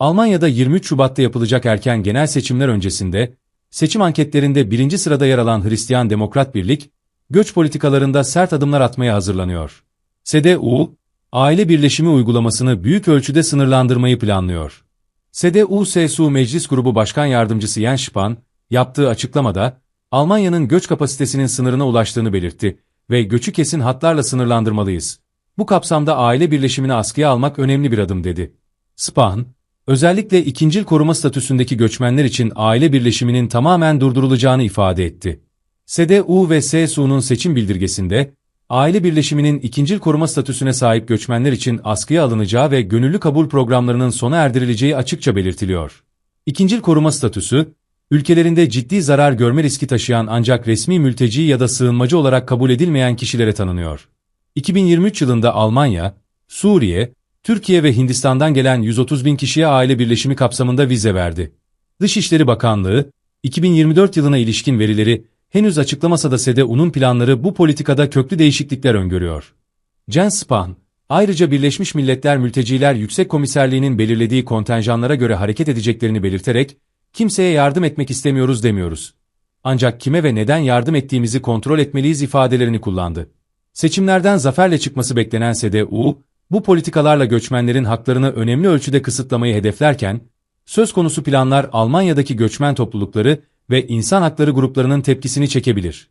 Almanya'da 23 Şubat'ta yapılacak erken genel seçimler öncesinde, seçim anketlerinde birinci sırada yer alan Hristiyan Demokrat Birlik, göç politikalarında sert adımlar atmaya hazırlanıyor. CDU, aile birleşimi uygulamasını büyük ölçüde sınırlandırmayı planlıyor. CDU-CSU Meclis Grubu Başkan Yardımcısı Jens Spahn, yaptığı açıklamada, Almanya'nın göç kapasitesinin sınırına ulaştığını belirtti ve göçü kesin hatlarla sınırlandırmalıyız. Bu kapsamda aile birleşimini askıya almak önemli bir adım dedi. Spahn, özellikle ikincil koruma statüsündeki göçmenler için aile birleşiminin tamamen durdurulacağını ifade etti. CDU ve CSU'nun seçim bildirgesinde, aile birleşiminin ikincil koruma statüsüne sahip göçmenler için askıya alınacağı ve gönüllü kabul programlarının sona erdirileceği açıkça belirtiliyor. İkincil koruma statüsü, ülkelerinde ciddi zarar görme riski taşıyan ancak resmi mülteci ya da sığınmacı olarak kabul edilmeyen kişilere tanınıyor. 2023 yılında Almanya, Suriye, Türkiye ve Hindistan'dan gelen 130 bin kişiye aile birleşimi kapsamında vize verdi. Dışişleri Bakanlığı, 2024 yılına ilişkin verileri henüz açıklamasa da CDU'nun planları bu politikada köklü değişiklikler öngörüyor. Jens Spahn, ayrıca Birleşmiş Milletler Mülteciler Yüksek Komiserliği'nin belirlediği kontenjanlara göre hareket edeceklerini belirterek, kimseye yardım etmek istemiyoruz demiyoruz. Ancak kime ve neden yardım ettiğimizi kontrol etmeliyiz ifadelerini kullandı. Seçimlerden zaferle çıkması beklenen CDU, bu politikalarla göçmenlerin haklarını önemli ölçüde kısıtlamayı hedeflerken, söz konusu planlar Almanya'daki göçmen toplulukları ve insan hakları gruplarının tepkisini çekebilir.